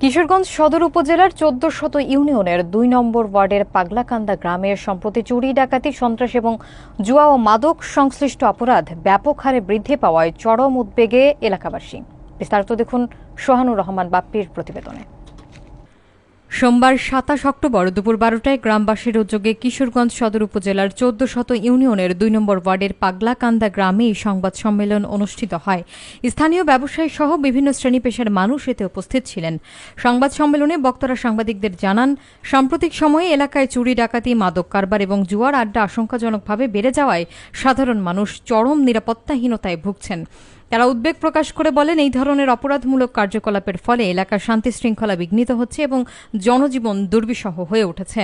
কিশোরগঞ্জ সদর উপজেলার চোদ্দ শত ইউনিয়নের দুই নম্বর ওয়ার্ডের পাগলাকান্দা গ্রামে সম্প্রতি চুরি, ডাকাতি, সন্ত্রাস এবং জুয়া ও মাদক সংশ্লিষ্ট অপরাধ ব্যাপক হারে বৃদ্ধি পাওয়ায় চরম উদ্বেগে এলাকাবাসী। বিস্তারিত দেখুন সোহানুর রহমান বাপ্পির প্রতিবেদনে। সোমবার সাতাশ অক্টোবর দুপুর বারোটায় গ্রামবাসীর উদ্যোগে কিশোরগঞ্জ সদর উপজেলার চোদ্দ শত ইউনিয়নের দুই নম্বর ওয়ার্ডের পাগলাকান্দা গ্রামে এই সংবাদ সম্মেলন অনুষ্ঠিত হয়। স্থানীয় ব্যবসায়ী সহ বিভিন্ন শ্রেণি পেশার মানুষ এতে উপস্থিত ছিলেন। সংবাদ সম্মেলনে বক্তারা সাংবাদিকদের জানান, সাম্প্রতিক সময়ে এলাকায় চুরি, ডাকাতি, মাদক কারবার এবং জুয়ার আড্ডা আশঙ্কাজনকভাবে বেড়ে যাওয়ায় সাধারণ মানুষ চরম নিরাপত্তাহীনতায় ভুগছেন। তারা উদ্বেগ প্রকাশ করে বলেন, এই ধরনের অপরাধমূলক কার্যকলাপের ফলে এলাকার শান্তি শৃঙ্খলা বিঘ্নিত হচ্ছে এবং জনজীবন দুর্বিষহ হয়ে উঠেছে।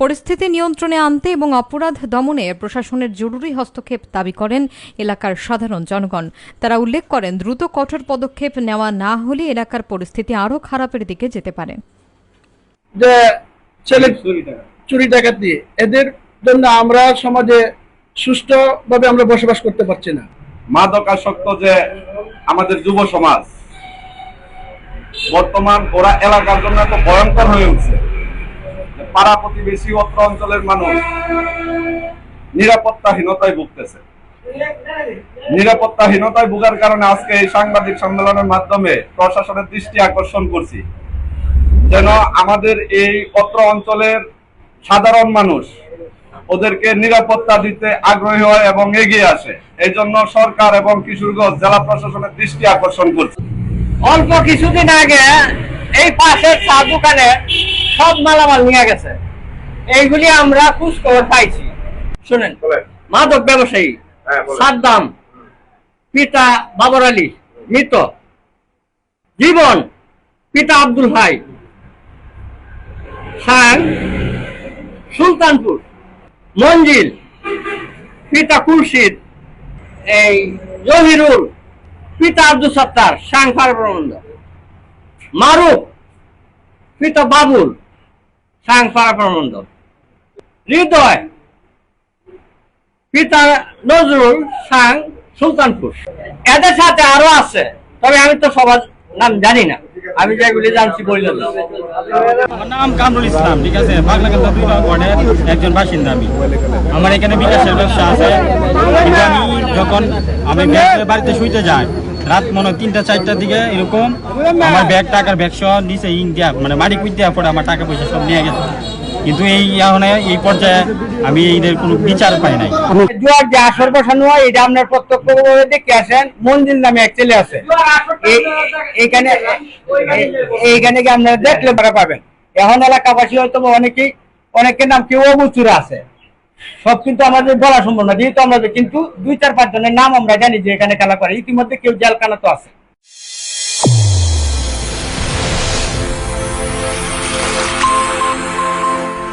পরিস্থিতি নিয়ন্ত্রণে আনতে এবং অপরাধ দমনে প্রশাসনের জরুরি হস্তক্ষেপ দাবি করেন এলাকার সাধারণ জনগণ। তারা উল্লেখ করেন, দ্রুত কঠোর পদক্ষেপ নেওয়া না হলে এলাকার পরিস্থিতি আরও খারাপের দিকে যেতে পারে। এদের জন্য আমরা সমাজে সুষ্ঠুভাবে আমরা বসবাস করতে পারছি না। মাদকাসক্ত যে আমাদের যুব সমাজ, বর্তমান ওরা এলাকার জন্য এত ভয়ঙ্কর হয়ে উঠছে পাড়া প্রতিবেশী অত্র অঞ্চলের মানুষ নিরাপত্তাহীনতায় ভুগতেছে। নিরাপত্তাহীনতায় ভোগার কারণে আজকে এই সাংবাদিক সম্মেলনের মাধ্যমে প্রশাসনের দৃষ্টি আকর্ষণ করছি। যেন আমাদের এই অত্র অঞ্চলের সাধারণ মানুষ ওদেরকে নিরাপত্তা দিতে আগ্রহী হয় এবং এগিয়ে আসে। এই জন্য সরকার এবং কিশোরগঞ্জ জেলা প্রশাসনের দৃষ্টি আকর্ষণ করছে। অল্প কিছুদিন আগে এই পাশের চা দোকানে সব মালামাল নিয়ে গেছে। এইগুলি আমরা খোঁজ খবর পাইছি। শুনেন মাদক ব্যবসায়ী সাদ্দাম পিতা বাবর আলী মৃত। জীবন পিতা আব্দুল ভাই। খান সুলতানপুর। মঞ্জিল, পিতা খুরশিদ, এই জহিরুল, পিতা আব্দুল সত্তার সাংখার প্রবন্ধ। মারুফ, পিতা বাবুল সাংখার প্রবন্ধ। হৃদয়, পিতা নজরুল, সাং সুলতানপুর। এদের সাথে আরও আছে, তবে আমি তো সবার নাম জানি না। আমি যেগুলি জানছি বললাম নাম কামরুল ইসলাম, ঠিক আছে? একজন বাসিন্দা আমি। আমার এখানে বিকাশের ব্যবসা আছে। আমি যখন আমি বাড়িতে শুইতে যাই, রাত মনে তিনটা, চারটার দিকে এরকম, আমার ব্যাগ, টাকার ব্যাগ সহ নিচে ইন দিয়া মানে মাটি কুইতে পরে আমার টাকা পয়সা সব নিয়ে গেছে। কিন্তু এই এখন এই পর্যায়ে আমি এদের কোনো বিচার পাই নাই। জুয়ার যে আসর বসানো হয় এটা আপনার প্রত্যক্ষভাবে দেখে আসেন মন্দির নামে এক ছেলে আছে। এইখানে এইখানে কি আপনারা দেখলে পাবেন। এখন এলাকাবাসী হয়তো অনেকেই অনেকের নাম কেউ অবচুরা আছে। সব কিন্তু আমাদের বলা সম্ভব না। যেহেতু আমরা কিন্তু দুই চার পাঁচ জনের নাম আমরা জানি যে এখানে খেলা করে। ইতিমধ্যে কেউ জেলখানা তো আছে।